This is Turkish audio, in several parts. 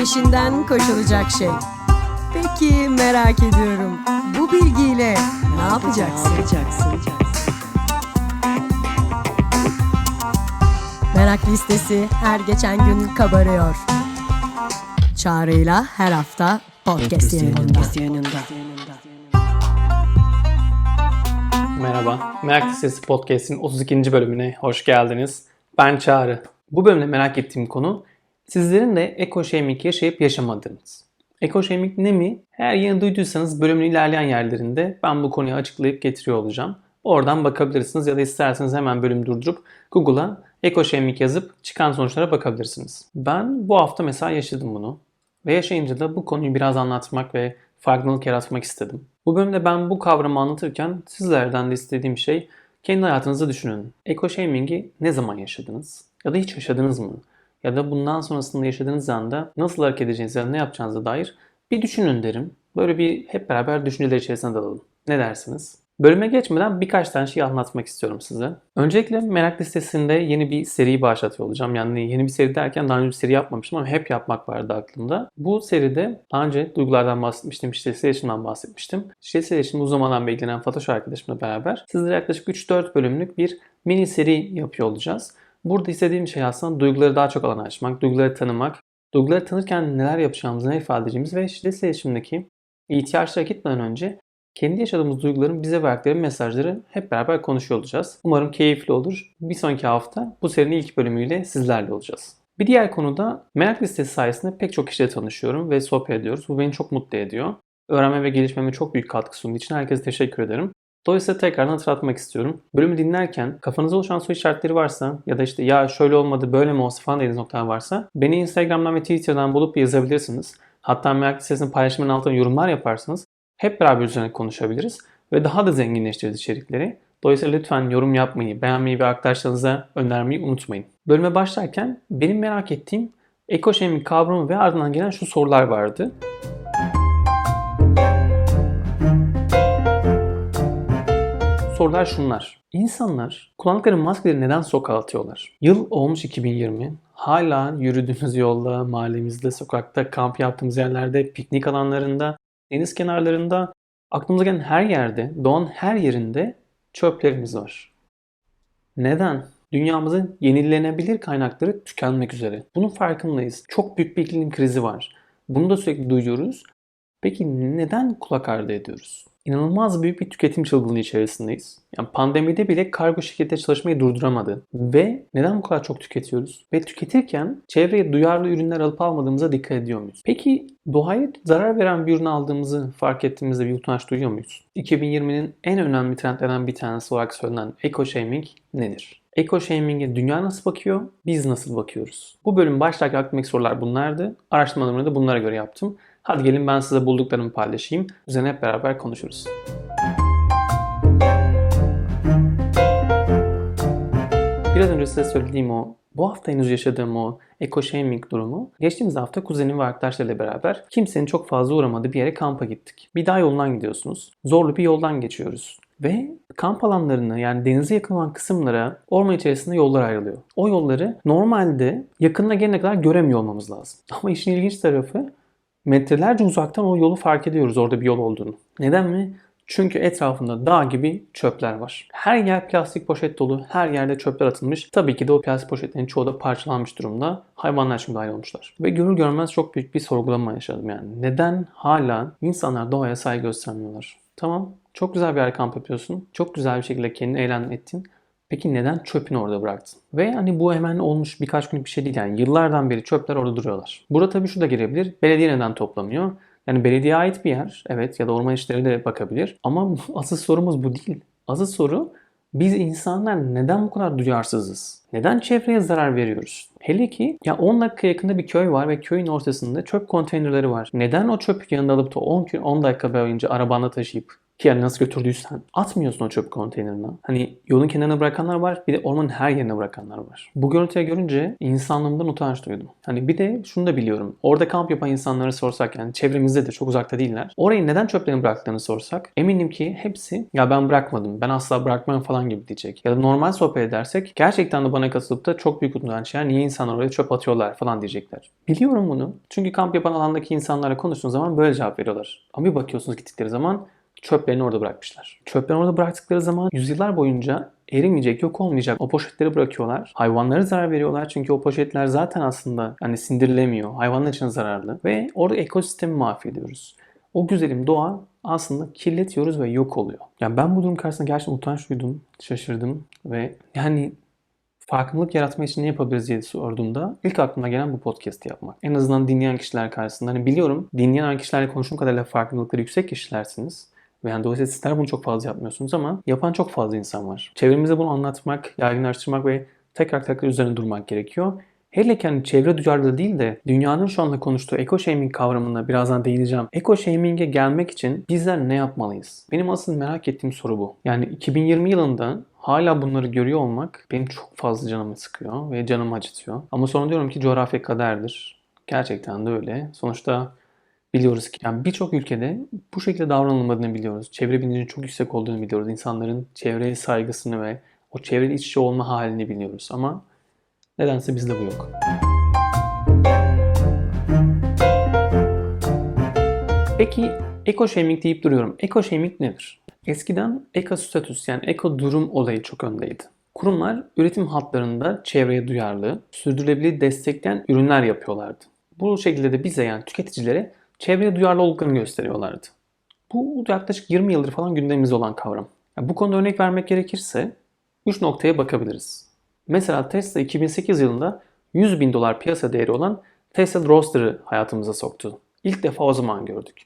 peşinden koşulacak şey. Peki merak ediyorum. Bu bilgiyle ne yapacaksın? Merak listesi her geçen gün kabarıyor. Çağrı'yla her hafta podcast yayınında. Merhaba, Merak Listesi Podcast'in 32. bölümüne hoş geldiniz. Ben Çağrı. Bu bölümde merak ettiğim konu sizlerin de eko shaming yaşayıp yaşamadığınız. Eko shaming ne mi? Eğer yeni duyduysanız bölümün ilerleyen yerlerinde ben bu konuyu açıklayıp getiriyor olacağım. Oradan bakabilirsiniz ya da isterseniz hemen bölüm durdurup Google'a eko shaming yazıp çıkan sonuçlara bakabilirsiniz. Ben bu hafta mesela yaşadım bunu. Ve yaşayınca da bu konuyu biraz anlatmak ve farkındalık yaratmak istedim. Bu bölümde ben bu kavramı anlatırken sizlerden de istediğim şey kendi hayatınızı düşünün. Eko shaming'i ne zaman yaşadınız? Ya da hiç yaşadınız mı? Ya da bundan sonrasında yaşadığınız anda nasıl hareket edeceğinize ya da ne yapacağınıza dair bir düşünün derim. Böyle bir hep beraber düşünceler içerisine dalalım. Ne dersiniz? Bölüme geçmeden birkaç tane şey anlatmak istiyorum size. Öncelikle merak listesinde yeni bir seri başlatıyor olacağım. Yani yeni bir seri derken daha önce bir seri yapmamıştım ama hep yapmak vardı aklımda. Bu seride daha önce duygulardan bahsetmiştim, işlevsel iletişimden bahsetmiştim. İşlevsel iletişim uzun zamandan beri ilgilenen Fatoş arkadaşımla beraber sizlere yaklaşık 3-4 bölümlük bir mini seri yapıyor olacağız. Burada istediğim şey aslında duyguları daha çok alana açmak, duyguları tanımak, duyguları tanırken neler yapacağımızı, ne ifade edeceğimiz ve işlevsel iletişimdeki ihtiyaçlara gitmeden önce kendi yaşadığımız duyguların bize verdikleri mesajları hep beraber konuşuyor olacağız. Umarım keyifli olur. Bir sonraki hafta bu serinin ilk bölümüyle sizlerle olacağız. Bir diğer konuda merak listesi sayesinde pek çok kişiyle tanışıyorum ve sohbet ediyoruz. Bu beni çok mutlu ediyor. Öğrenme ve gelişmeme çok büyük katkı sunduğu için herkese teşekkür ederim. Dolayısıyla tekrardan hatırlatmak istiyorum. Bölümü dinlerken kafanızda oluşan soru işaretleri varsa ya da işte ya şöyle olmadı böyle mi olsa falan dediğiniz noktalar varsa beni Instagram'dan ve Twitter'dan bulup yazabilirsiniz. Hatta merak listesinin paylaşımının altına yorumlar yaparsanız hep beraber üzerine konuşabiliriz ve daha da zenginleştiririz içerikleri. Dolayısıyla lütfen yorum yapmayı, beğenmeyi ve arkadaşlarınıza önermeyi unutmayın. Bölüme başlarken benim merak ettiğim eko shaming kavramı ve ardından gelen şu sorular vardı. Sorular şunlar. İnsanlar kullandıkları maskeleri neden sokağa atıyorlar? Yıl olmuş 2020. Hala yürüdüğümüz yolda, mahallemizde, sokakta, kamp yaptığımız yerlerde, piknik alanlarında, deniz kenarlarında, aklımıza gelen her yerde, doğan her yerinde çöplerimiz var. Neden? Dünyamızın yenilenebilir kaynakları tükenmek üzere. Bunun farkındayız. Çok büyük bir iklim krizi var. Bunu da sürekli duyuyoruz. Peki neden kulak ardı ediyoruz? İnanılmaz büyük bir tüketim çılgınlığı içerisindeyiz. Yani pandemide bile kargo şirketleri çalışmayı durduramadı. Ve neden bu kadar çok tüketiyoruz? Ve tüketirken çevreye duyarlı ürünler alıp almadığımıza dikkat ediyor muyuz? Peki doğaya zarar veren bir ürün aldığımızı fark ettiğimizde bir utanç duyuyor muyuz? 2020'nin en önemli trendlerinden bir tanesi olarak söylenen eco shaming nedir? Eco shaming'e dünya nasıl bakıyor? Biz nasıl bakıyoruz? Bu bölüm başlarken aklımdaki sorular bunlardı. Araştırmalarımı da bunlara göre yaptım. Hadi gelin ben size bulduklarımı paylaşayım. Üzerine hep beraber konuşuruz. Biraz önce size söylediğim o, bu hafta henüz yaşadığım o eco shaming durumu. Geçtiğimiz hafta kuzenim ve arkadaşlarıyla beraber kimsenin çok fazla uğramadığı bir yere kampa gittik. Bir dağ yolundan gidiyorsunuz. Zorlu bir yoldan geçiyoruz. Ve kamp alanlarını yani denize yakın olan kısımlara orman içerisinde yollar ayrılıyor. O yolları normalde yakınına gelene kadar göremiyor olmamız lazım. Ama işin ilginç tarafı metrelerce uzaktan o yolu fark ediyoruz orada bir yol olduğunu. Neden mi? Çünkü etrafında dağ gibi çöpler var. Her yer plastik poşet dolu, her yerde çöpler atılmış. Tabii ki de o plastik poşetlerin çoğu da parçalanmış durumda. Hayvanlar şimdi dahil olmuşlar. Ve görür görmez çok büyük bir sorgulama yaşadım yani. Neden hala insanlar doğaya saygı göstermiyorlar? Tamam, çok güzel bir yer kamp yapıyorsun. Çok güzel bir şekilde kendini eğlen ettin. Peki neden çöpünü orada bıraktın? Ve hani bu hemen olmuş birkaç günlük bir şey değil yani yıllardan beri çöpler orada duruyorlar. Burada tabii şu da girebilir. Belediye neden toplamıyor? Yani belediyeye ait bir yer evet ya da orman işleri de bakabilir. Ama asıl sorumuz bu değil. Asıl soru biz insanlar neden bu kadar duyarsızız? Neden çevreye zarar veriyoruz? Hele ki ya 10 dakika yakında bir köy var ve köyün ortasında çöp konteynerleri var. Neden o çöpü yanında alıp da 10, 10 dakika boyunca arabanda taşıyıp Ki yani nasıl götürdüysen atmıyorsun o çöp konteynerine. Hani yolun kenarına bırakanlar var bir de ormanın her yerine bırakanlar var. Bu görüntüye görünce insanlığımdan utanç duydum. Hani bir de şunu da biliyorum. Orada kamp yapan insanlara sorsak yani çevremizde de çok uzakta değiller. Oraya neden çöplerini bıraktığını sorsak eminim ki hepsi ya ben bırakmadım ben asla bırakmam falan gibi diyecek. Ya da normal sohbet edersek gerçekten de bana katılıp da çok büyük utanç ya niye insanlar oraya çöp atıyorlar falan diyecekler. Biliyorum bunu. Çünkü kamp yapan alandaki insanlarla konuştuğunuz zaman böyle cevap veriyorlar. Ama bir bakıyorsunuz gittikleri zaman çöplerini orada bırakmışlar. Çöplerini orada bıraktıkları zaman yüzyıllar boyunca erimeyecek, yok olmayacak o poşetleri bırakıyorlar. Hayvanlara zarar veriyorlar çünkü o poşetler zaten aslında hani sindirilemiyor. Hayvanlar için zararlı ve orada ekosistemi mahvediyoruz. O güzelim doğa aslında kirletiyoruz ve yok oluyor. Yani ben bu durum karşısında gerçekten utanç duydum, şaşırdım ve yani farkındalık yaratmak için ne yapabiliriz diye sorduğumda ilk aklıma gelen bu podcast'i yapmak. En azından dinleyen kişiler karşısında. Hani biliyorum dinleyen kişilerle konuştuğum kadarıyla farkındalıkları yüksek kişilersiniz. Yani dolayısıyla sizler bunu çok fazla yapmıyorsunuz ama yapan çok fazla insan var. Çevremizde bunu anlatmak, yaygınlaştırmak ve tekrar tekrar üzerine durmak gerekiyor. Hele kendi çevre duyarlılığı değil de dünyanın şu anda konuştuğu eco shaming kavramına birazdan değineceğim. Eco shaming'e gelmek için bizler ne yapmalıyız? Benim asıl merak ettiğim soru bu. Yani 2020 yılında hala bunları görüyor olmak benim çok fazla canımı sıkıyor ve canımı acıtıyor. Ama sonra diyorum ki coğrafya kaderdir. Gerçekten de öyle. Sonuçta biliyoruz ki yani birçok ülkede bu şekilde davranılmadığını biliyoruz. Çevre bilincinin çok yüksek olduğunu biliyoruz. İnsanların çevreye saygısını ve o çevreyle iç içe olma halini biliyoruz. Ama nedense bizde bu yok. Peki eko shaming deyip duruyorum. Eko shaming nedir? Eskiden eko statüs yani eko durum olayı çok öndeydi. Kurumlar üretim hatlarında çevreye duyarlı, sürdürülebilir destekleyen ürünler yapıyorlardı. Bu şekilde de bize yani tüketicilere çevreye duyarlı olduklarını gösteriyorlardı. Bu yaklaşık 20 yıldır falan gündemimizde olan kavram. Yani bu konuda örnek vermek gerekirse 3 noktaya bakabiliriz. Mesela Tesla 2008 yılında 100 bin dolar piyasa değeri olan Tesla Roadster'ı hayatımıza soktu. İlk defa o zaman gördük.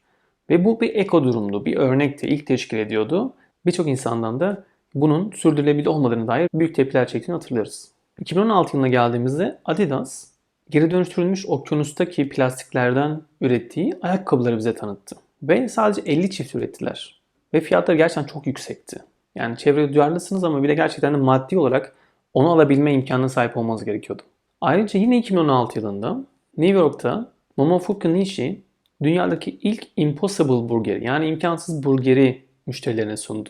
Ve bu bir eko durumdu, bir örnekti, ilk teşkil ediyordu. Birçok insandan da bunun sürdürülebilir olmadığını dair büyük tepkiler çektiğini hatırlarız. 2016 yılına geldiğimizde Adidas geri dönüştürülmüş okyanustaki plastiklerden ürettiği ayakkabıları bize tanıttı. Ve sadece 50 çift ürettiler. Ve fiyatları gerçekten çok yüksekti. Yani çevreye duyarlısınız ama bir de gerçekten de maddi olarak onu alabilme imkanına sahip olmanız gerekiyordu. Ayrıca yine 2016 yılında New York'ta Momofuku Nishi dünyadaki ilk Impossible Burger yani imkansız burgeri müşterilerine sundu.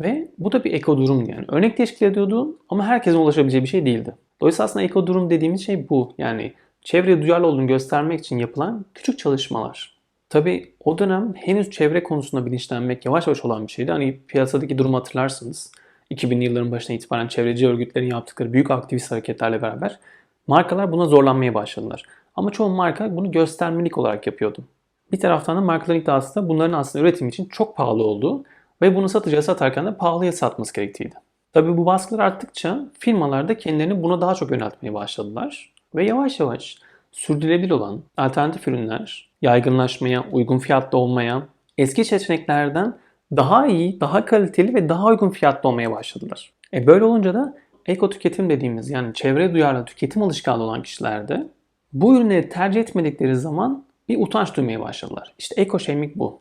Ve bu da bir eko durum yani. Örnek teşkil ediyordu ama herkesin ulaşabileceği bir şey değildi. Dolayısıyla aslında eko durum dediğimiz şey bu. Yani çevreye duyarlı olduğunu göstermek için yapılan küçük çalışmalar. Tabi o dönem henüz çevre konusunda bilinçlenmek yavaş yavaş olan bir şeydi. Hani piyasadaki durumu hatırlarsınız. 2000'li yılların başına itibaren çevreci örgütlerin yaptıkları büyük aktivist hareketlerle beraber markalar buna zorlanmaya başladılar. Ama çoğu marka bunu göstermelik olarak yapıyordu. Bir taraftan da markaların iddiası da bunların aslında üretim için çok pahalı olduğu ve bunu satıcıya satarken de pahalıya satması gerektiğiydi. Tabi bu baskılar arttıkça firmalar da kendilerini buna daha çok yöneltmeye başladılar. Ve yavaş yavaş sürdürülebilir olan alternatif ürünler yaygınlaşmaya, uygun fiyatlı olmaya, eski seçeneklerden daha iyi, daha kaliteli ve daha uygun fiyatlı olmaya başladılar. E böyle olunca da eko tüketim dediğimiz yani çevreye duyarlı tüketim alışkanlığı olan kişilerde bu ürünleri tercih etmedikleri zaman bir utanç duymaya başladılar. İşte eko shaming bu.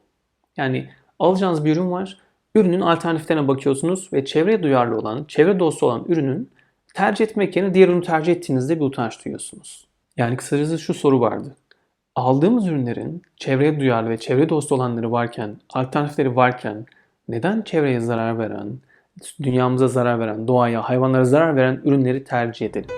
Yani alacağınız bir ürün var. Ürünün alternatiflerine bakıyorsunuz ve çevreye duyarlı olan, çevre dostu olan ürünün tercih etmek yerine diğer ürünü tercih ettiğinizde bir utanç duyuyorsunuz. Yani kısacası şu soru vardı. Aldığımız ürünlerin çevreye duyarlı ve çevre dostu olanları varken, alternatifleri varken neden çevreye zarar veren, dünyamıza zarar veren, doğaya, hayvanlara zarar veren ürünleri tercih edelim?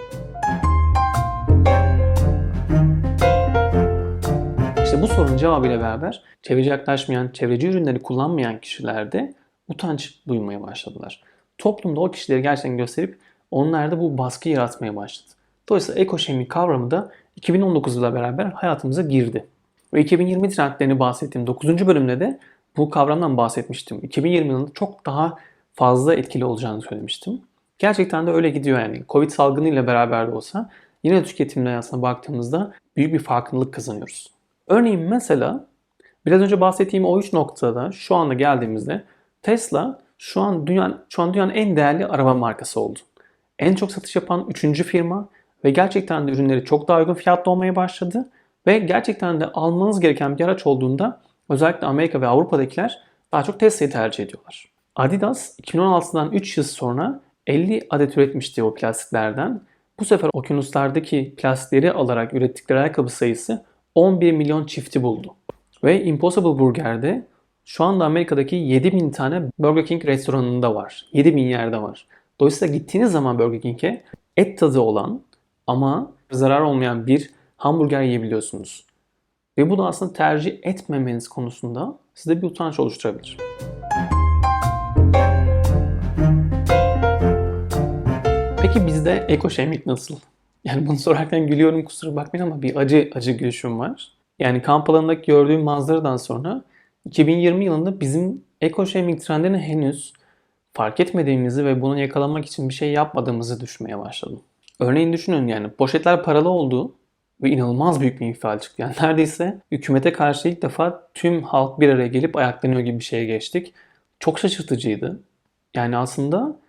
İşte bu sorunun cevabıyla beraber çevreci yaklaşmayan, çevreci ürünleri kullanmayan kişilerde utanç duymaya başladılar. Toplumda o kişileri gerçekten gösterip onlarda bu baskı yaratmaya başladı. Dolayısıyla ekoşemi kavramı da 2019 yılıyla beraber hayatımıza girdi. Ve 2020 trendlerini bahsettiğim 9. bölümde de bu kavramdan bahsetmiştim. 2020 yılında çok daha fazla etkili olacağını söylemiştim. Gerçekten de öyle gidiyor yani. Covid salgınıyla beraber de olsa yine tüketimle aslında baktığımızda büyük bir farkındalık kazanıyoruz. Örneğin mesela biraz önce bahsettiğim o üç noktada şu anda geldiğimizde Tesla şu an dünyanın, şu an dünyanın en değerli araba markası oldu. En çok satış yapan üçüncü firma ve gerçekten de ürünleri çok daha uygun fiyatlı olmaya başladı. Ve gerçekten de almanız gereken bir araç olduğunda özellikle Amerika ve Avrupa'dakiler daha çok Tesla'yı tercih ediyorlar. Adidas 2016'dan 3 yıl sonra 50 adet üretmişti o plastiklerden. Bu sefer okyanuslardaki plastikleri alarak ürettikleri ayakkabı sayısı 11 milyon çifti buldu. Ve Impossible Burger'de şu anda Amerika'daki 7000 tane Burger King restoranında var. 7000 yerde var. Dolayısıyla gittiğiniz zaman Burger King'e et tadı olan ama zarar olmayan bir hamburger yiyebiliyorsunuz. Ve bu da aslında tercih etmemeniz konusunda size bir utanç oluşturabilir. Peki bizde ekoşemik nasıl? Yani bunu sorarken gülüyorum kusura bakmayın ama bir acı acı gülüşüm var. Yani kamp alanındaki gördüğüm manzaradan sonra 2020 yılında bizim ekoşemik trendini henüz fark etmediğimizi ve bunu yakalamak için bir şey yapmadığımızı düşünmeye başladım. Örneğin düşünün yani poşetler paralı oldu ve inanılmaz büyük bir infial çıktı. Yani neredeyse hükümete karşı ilk defa tüm halk bir araya gelip ayaklanıyor gibi bir şeye geçtik. Çok şaşırtıcıydı. Yani aslında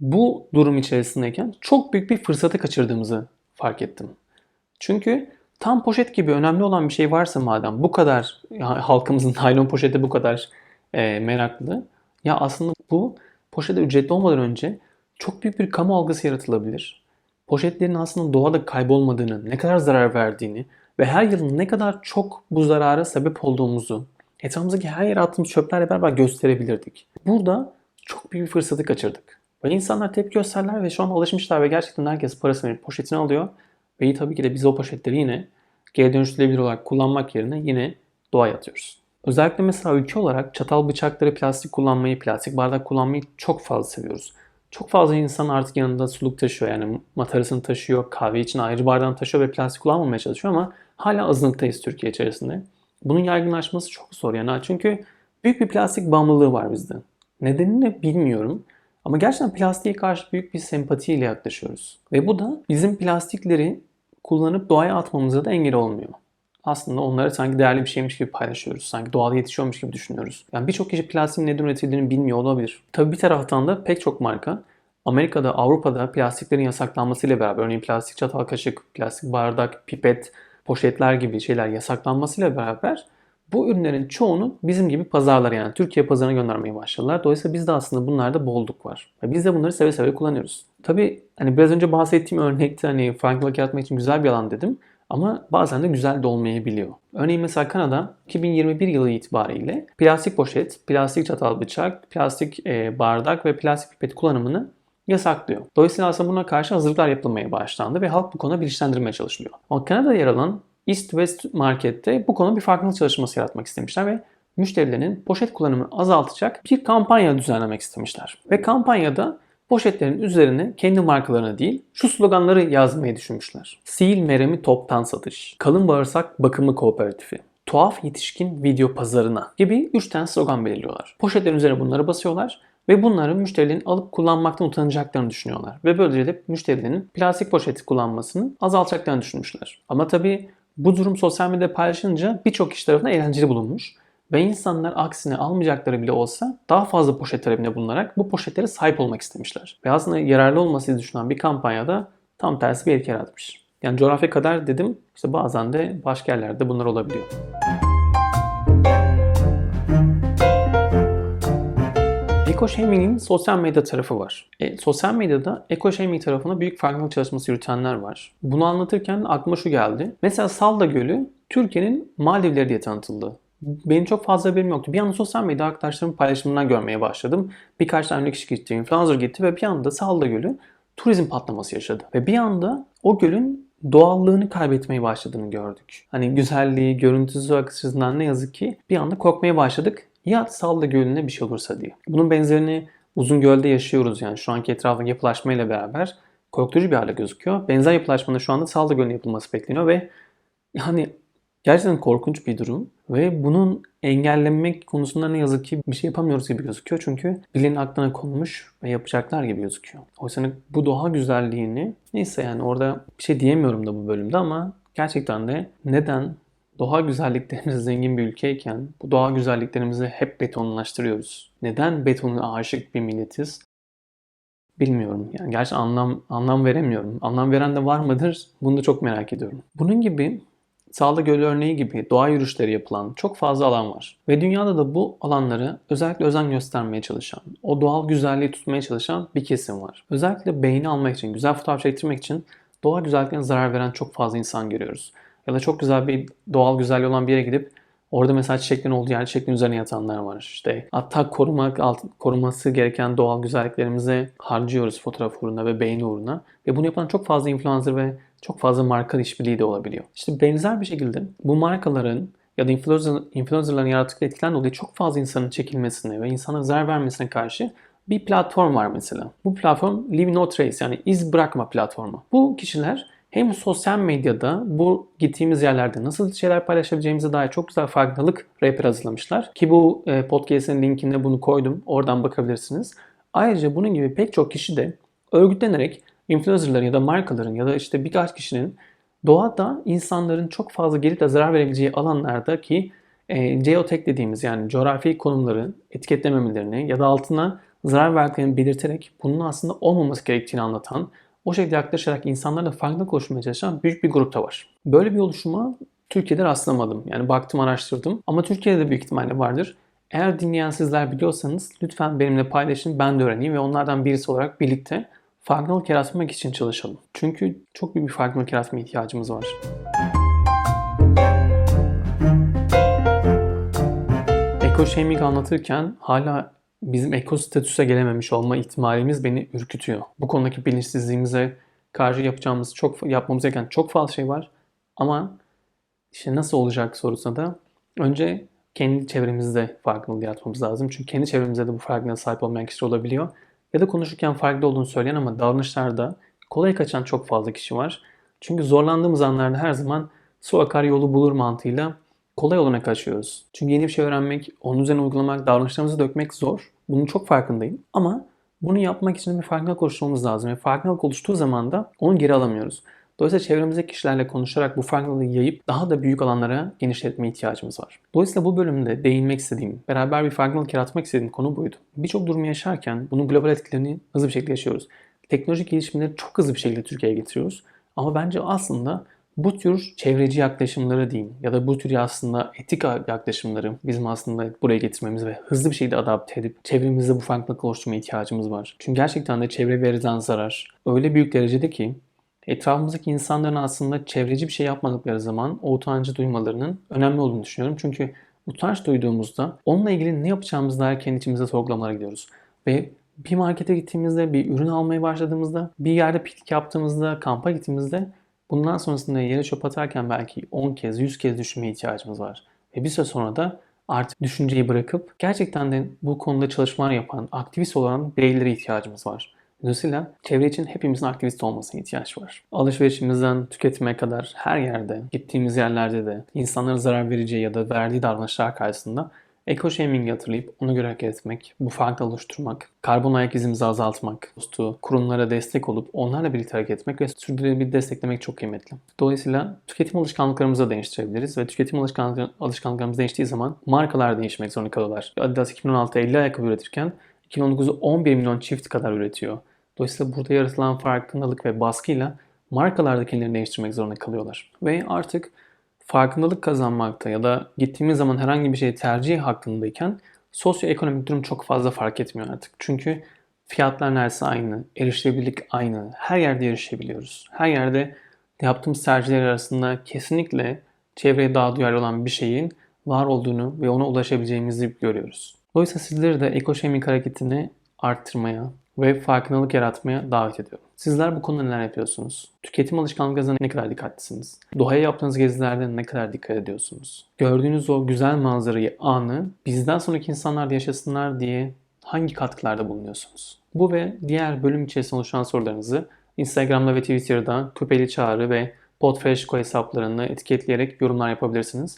bu durum içerisindeyken çok büyük bir fırsatı kaçırdığımızı fark ettim. Çünkü tam poşet gibi önemli olan bir şey varsa madem bu kadar halkımızın naylon poşete bu kadar e, meraklı ya aslında bu poşete ücretli olmadan önce çok büyük bir kamu algısı yaratılabilir. Poşetlerin aslında doğada kaybolmadığını, ne kadar zarar verdiğini ve her yıl ne kadar çok bu zarara sebep olduğumuzu etrafımızdaki her yere attığımız çöplerle beraber gösterebilirdik. Burada çok büyük bir fırsatı kaçırdık. Ve insanlar tepki gösterler ve şu an alışmışlar ve gerçekten herkes parasını verip poşetini alıyor. Ve tabii ki de biz o poşetleri yine geri dönüştürülebilir olarak kullanmak yerine yine doğaya atıyoruz. Özellikle mesela ülke olarak çatal bıçakları plastik kullanmayı, plastik bardak kullanmayı çok fazla seviyoruz. Çok fazla insan artık yanında suluk taşıyor yani matarasını taşıyor, kahve için ayrı bardağını taşıyor ve plastik kullanmamaya çalışıyor ama hala azınlıktayız Türkiye içerisinde. Bunun yaygınlaşması çok zor yani çünkü büyük bir plastik bağımlılığı var bizde. Nedenini bilmiyorum ama gerçekten plastiğe karşı büyük bir sempatiyle yaklaşıyoruz. Ve bu da bizim plastikleri kullanıp doğaya atmamıza da engel olmuyor. Aslında onları sanki değerli bir şeymiş gibi paylaşıyoruz. Sanki doğada yetişiyormuş gibi düşünüyoruz. Yani birçok kişi plastiğin neden üretildiğini bilmiyor olabilir. Tabii bir taraftan da pek çok marka Amerika'da, Avrupa'da plastiklerin yasaklanmasıyla beraber örneğin plastik çatal kaşık, plastik bardak, pipet, poşetler gibi şeyler yasaklanmasıyla beraber bu ürünlerin çoğunu bizim gibi pazarlara yani Türkiye pazarına göndermeye başladılar. Dolayısıyla bizde aslında bunlarda bolluk var. Biz de bunları seve seve kullanıyoruz. Tabii hani biraz önce bahsettiğim örnekte hani farklılık yaratmak için güzel bir alan dedim. Ama bazen de güzel de olmayabiliyor. Örneğin mesela Kanada 2021 yılı itibariyle plastik poşet, plastik çatal bıçak, plastik e, bardak ve plastik pipet kullanımını yasaklıyor. Dolayısıyla aslında buna karşı hazırlıklar yapılmaya başlandı ve halk bu konuda bilinçlendirmeye çalışılıyor. Ama Kanada'da yer alan East West Market'te bu konu bir farkındalık çalışması yaratmak istemişler ve müşterilerin poşet kullanımını azaltacak bir kampanya düzenlemek istemişler. Ve kampanyada poşetlerin üzerine kendi markalarına değil şu sloganları yazmayı düşünmüşler. Sil meremi toptan satış, kalın bağırsak bakımı kooperatifi, tuhaf yetişkin video pazarına gibi 3 tane slogan belirliyorlar. Poşetlerin üzerine bunları basıyorlar ve bunları müşterilerin alıp kullanmaktan utanacaklarını düşünüyorlar. Ve böylece de müşterilerin plastik poşeti kullanmasını azaltacaklarını düşünmüşler. Ama tabii bu durum sosyal medyada paylaşılınca birçok kişi tarafından eğlenceli bulunmuş. Ve insanlar aksine almayacakları bile olsa daha fazla poşet talebinde bulunarak bu poşetlere sahip olmak istemişler. Ve aslında yararlı olması düşünen bir kampanyada tam tersi bir etki yaratmış. Yani coğrafya kadar dedim işte bazen de başka yerlerde bunlar olabiliyor. Eco-shaming'in sosyal medya tarafı var. E, sosyal medyada eco-shaming tarafına büyük farkındalık çalışması yürütenler var. Bunu anlatırken aklıma şu geldi. Mesela Salda Gölü Türkiye'nin Maldivleri diye tanıtıldı. Benim çok fazla haberim yoktu. Bir anda sosyal medya arkadaşlarımın paylaşımından görmeye başladım. Birkaç tane kişi gitti, influencer gitti ve bir anda Salda Gölü turizm patlaması yaşadı. Ve bir anda o gölün doğallığını kaybetmeye başladığını gördük. Hani güzelliği, görüntüsü açısından ne yazık ki bir anda korkmaya başladık. Ya Salda Gölü'ne bir şey olursa diye. Bunun benzerini Uzun Göl'de yaşıyoruz yani şu anki etrafındaki yapılaşmayla beraber korkutucu bir hale gözüküyor. Benzer yapılaşmanın şu anda Salda Gölü'nün yapılması bekleniyor ve yani gerçekten korkunç bir durum ve bunun engellenmek konusunda ne yazık ki bir şey yapamıyoruz gibi gözüküyor. Çünkü birilerinin aklına konmuş ve yapacaklar gibi gözüküyor. Oysa bu doğa güzelliğini neyse yani orada bir şey diyemiyorum da bu bölümde ama gerçekten de neden doğa güzelliklerimiz zengin bir ülkeyken bu doğa güzelliklerimizi hep betonlaştırıyoruz? Neden betona aşık bir milletiz? Bilmiyorum. Yani gerçi anlam anlam veremiyorum. Anlam veren de var mıdır? Bunu da çok merak ediyorum. Bunun gibi Sağlı Gölü örneği gibi doğa yürüyüşleri yapılan çok fazla alan var. Ve dünyada da bu alanları özellikle özen göstermeye çalışan, o doğal güzelliği tutmaya çalışan bir kesim var. Özellikle beğeni almak için, güzel fotoğraf çektirmek için doğa güzelliklerine zarar veren çok fazla insan görüyoruz. Ya da çok güzel bir doğal güzelliği olan bir yere gidip Orada mesela çiçeklerin olduğu yer çiçeklerin üzerine yatanlar var işte. Hatta korumak, alt, koruması gereken doğal güzelliklerimizi harcıyoruz fotoğraf uğruna ve beğeni uğruna. Ve bunu yapan çok fazla influencer ve çok fazla marka işbirliği de olabiliyor. İşte benzer bir şekilde bu markaların ya da influencer, influencerların yarattıkları etkiden dolayı çok fazla insanın çekilmesine ve insana zarar vermesine karşı bir platform var mesela. Bu platform Leave No Trace yani iz bırakma platformu. Bu kişiler hem sosyal medyada bu gittiğimiz yerlerde nasıl şeyler paylaşabileceğimize dair çok güzel farkındalık rehber hazırlamışlar. Ki bu e, podcast'in linkine bunu koydum. Oradan bakabilirsiniz. Ayrıca bunun gibi pek çok kişi de örgütlenerek influencerların ya da markaların ya da işte birkaç kişinin doğada insanların çok fazla gelip de zarar verebileceği alanlardaki e, geotek dediğimiz yani coğrafi konumları etiketlememelerini ya da altına zarar verdiklerini belirterek bunun aslında olmaması gerektiğini anlatan o şekilde yaklaşarak insanlarla farkındalık oluşturmaya çalışan büyük bir grupta var. Böyle bir oluşuma Türkiye'de rastlamadım. Yani baktım araştırdım ama Türkiye'de de büyük ihtimalle vardır. Eğer dinleyen sizler biliyorsanız lütfen benimle paylaşın ben de öğreneyim ve onlardan birisi olarak birlikte farkındalık yaratmak için çalışalım. Çünkü çok büyük bir farkındalık yaratmaya ihtiyacımız var. Eko anlatırken hala bizim eko statüse gelememiş olma ihtimalimiz beni ürkütüyor. Bu konudaki bilinçsizliğimize karşı yapacağımız çok yapmamız gereken çok fazla şey var. Ama işte nasıl olacak sorusuna da önce kendi çevremizde farkındalık yaratmamız lazım. Çünkü kendi çevremizde de bu farkındalığa sahip olmayan kişi olabiliyor. Ya da konuşurken farklı olduğunu söyleyen ama davranışlarda kolay kaçan çok fazla kişi var. Çünkü zorlandığımız anlarda her zaman su akar yolu bulur mantığıyla kolay olana kaçıyoruz. Çünkü yeni bir şey öğrenmek, onun üzerine uygulamak, davranışlarımızı dökmek zor. Bunun çok farkındayım. Ama bunu yapmak için bir farkındalık oluşturmamız lazım. Ve farkındalık oluştuğu zaman da onu geri alamıyoruz. Dolayısıyla çevremizdeki kişilerle konuşarak bu farkındalığı yayıp daha da büyük alanlara genişletmeye ihtiyacımız var. Dolayısıyla bu bölümde değinmek istediğim, beraber bir farkındalık yaratmak istediğim konu buydu. Birçok durumu yaşarken bunun global etkilerini hızlı bir şekilde yaşıyoruz. Teknolojik gelişimleri çok hızlı bir şekilde Türkiye'ye getiriyoruz. Ama bence aslında bu tür çevreci yaklaşımları diyeyim ya da bu tür aslında etik yaklaşımları bizim aslında buraya getirmemiz ve hızlı bir şekilde adapte edip çevremizde bu farklılık oluşturmaya ihtiyacımız var. Çünkü gerçekten de çevre verilen zarar öyle büyük derecede ki etrafımızdaki insanların aslında çevreci bir şey yapmadıkları zaman o utancı duymalarının önemli olduğunu düşünüyorum. Çünkü utanç duyduğumuzda onunla ilgili ne yapacağımızı dair kendi içimizde sorgulamaya gidiyoruz. Ve bir markete gittiğimizde, bir ürün almaya başladığımızda, bir yerde piknik yaptığımızda, kampa gittiğimizde Bundan sonrasında yere çöp atarken belki 10 kez, 100 kez düşünmeye ihtiyacımız var. Ve bir süre sonra da artık düşünceyi bırakıp gerçekten de bu konuda çalışmalar yapan, aktivist olan bireylere ihtiyacımız var. Dolayısıyla çevre için hepimizin aktivist olmasına ihtiyaç var. Alışverişimizden tüketime kadar her yerde, gittiğimiz yerlerde de insanlara zarar vereceği ya da verdiği davranışlar karşısında Eco shaming'i hatırlayıp ona göre hareket etmek, bu farkı oluşturmak, karbon ayak izimizi azaltmak, dostu, kurumlara destek olup onlarla birlikte hareket etmek ve sürdürülebilir desteklemek çok kıymetli. Dolayısıyla tüketim alışkanlıklarımızı da değiştirebiliriz ve tüketim alışkanlıklarımız değiştiği zaman markalar değişmek zorunda kalıyorlar. Adidas 2016'da 50 ayakkabı üretirken 2019'da 11 milyon çift kadar üretiyor. Dolayısıyla burada yaratılan farkındalık ve baskıyla markalar da kendilerini değiştirmek zorunda kalıyorlar. Ve artık farkındalık kazanmakta ya da gittiğimiz zaman herhangi bir şey tercih hakkındayken sosyoekonomik durum çok fazla fark etmiyor artık. Çünkü fiyatlar neredeyse aynı, erişilebilirlik aynı. Her yerde erişebiliyoruz. Her yerde yaptığımız tercihler arasında kesinlikle çevreye daha duyarlı olan bir şeyin var olduğunu ve ona ulaşabileceğimizi görüyoruz. Dolayısıyla sizleri de ekoşemik hareketini arttırmaya, ve farkındalık yaratmaya davet ediyorum. Sizler bu konuda neler yapıyorsunuz? Tüketim alışkanlıklarınızda ne kadar dikkatlisiniz? Doğaya yaptığınız gezilerde ne kadar dikkat ediyorsunuz? Gördüğünüz o güzel manzarayı, anı bizden sonraki insanlar da yaşasınlar diye hangi katkılarda bulunuyorsunuz? Bu ve diğer bölüm içerisinde oluşan sorularınızı Instagram'da ve Twitter'da Küpeli Çağrı ve Podfreshco hesaplarını etiketleyerek yorumlar yapabilirsiniz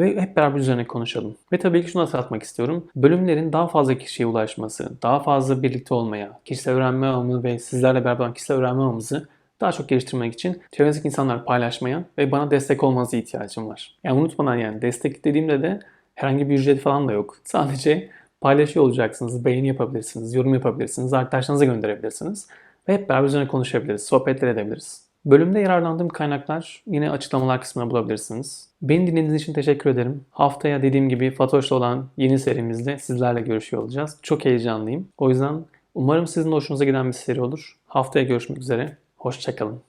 ve hep beraber üzerine konuşalım. Ve tabii ki şunu hatırlatmak istiyorum. Bölümlerin daha fazla kişiye ulaşması, daha fazla birlikte olmaya, kişisel öğrenme ağımı ve sizlerle beraber kişisel öğrenme ağımızı daha çok geliştirmek için çevrenizdeki insanlar paylaşmaya ve bana destek olmanıza ihtiyacım var. Yani unutmadan yani destek dediğimde de herhangi bir ücret falan da yok. Sadece paylaşıyor olacaksınız, beğeni yapabilirsiniz, yorum yapabilirsiniz, arkadaşlarınıza gönderebilirsiniz ve hep beraber üzerine konuşabiliriz, sohbetler edebiliriz. Bölümde yararlandığım kaynaklar yine açıklamalar kısmına bulabilirsiniz. Beni dinlediğiniz için teşekkür ederim. Haftaya dediğim gibi Fatoş'la olan yeni serimizde sizlerle görüşüyor olacağız. Çok heyecanlıyım. O yüzden umarım sizin hoşunuza giden bir seri olur. Haftaya görüşmek üzere. Hoşçakalın.